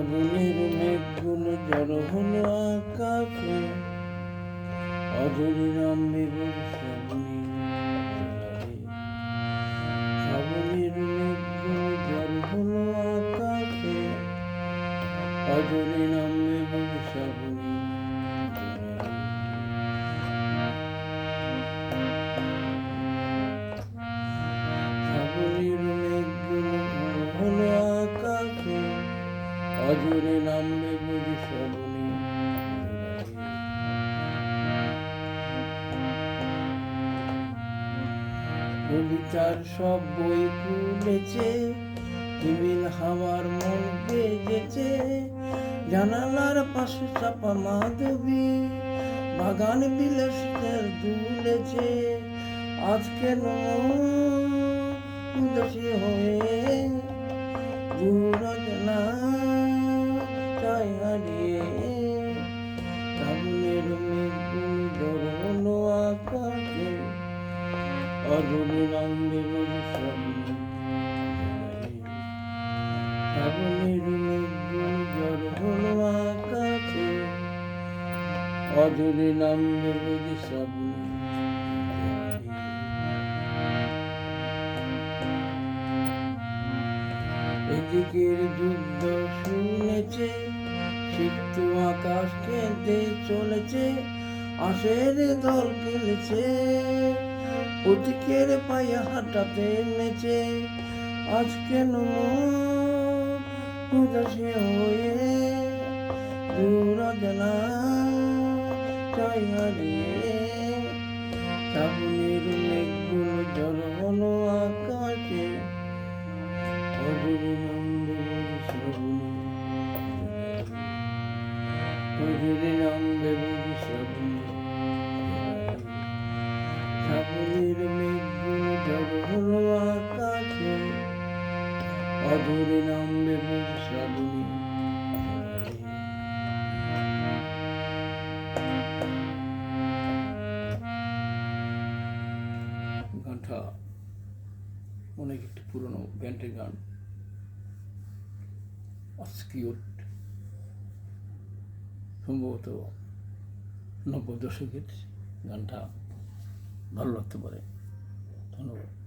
শ্রাবণের মেঘগুলো জড়ো হলো আকাশে। অজরে নামবে শ্রাবণী মেঘগুলো হলো আকাশে। মেঘগুলো হলো অজরে নামবে বুঝি শ্রাবণী। কবিতার সব বই খুলেছে টেবিল হাওয়ার মন বেজেছে। জানালার পাশে চাপা মাধবী, বাগান বিলাসের দুলেছে। আজকে উদাসী হয়ে দুরজনা চাই হারিয়ে আকাশে নামবে বলে সামনে সামনের মেঘগুলো হলো আকাশে অদূরে নামবে বলে সামনে এদিকের যুদ্ধ শুনেছে সিক্ত আকাশ কেঁদে চলেছে, আশের দল খেলেছে। ওদিকের পায়ে হাঁটাতে নেচে, আজ কেন উদাসী হয়ে দূরজনা চাই হারিয়ে মেঘগুলো অজরে নামবে শ্রাবণী শ্রাবণের মেঘগুলো জড় হলো আকাশে অজরে নামবে শ্রাবণী গানটা অনেক একটি পুরনো ব্যান্ডের গান অস্কিউট সম্ভবত নব্বই দশকের গানটা ভালো লাগতে পারে। ধন্যবাদ।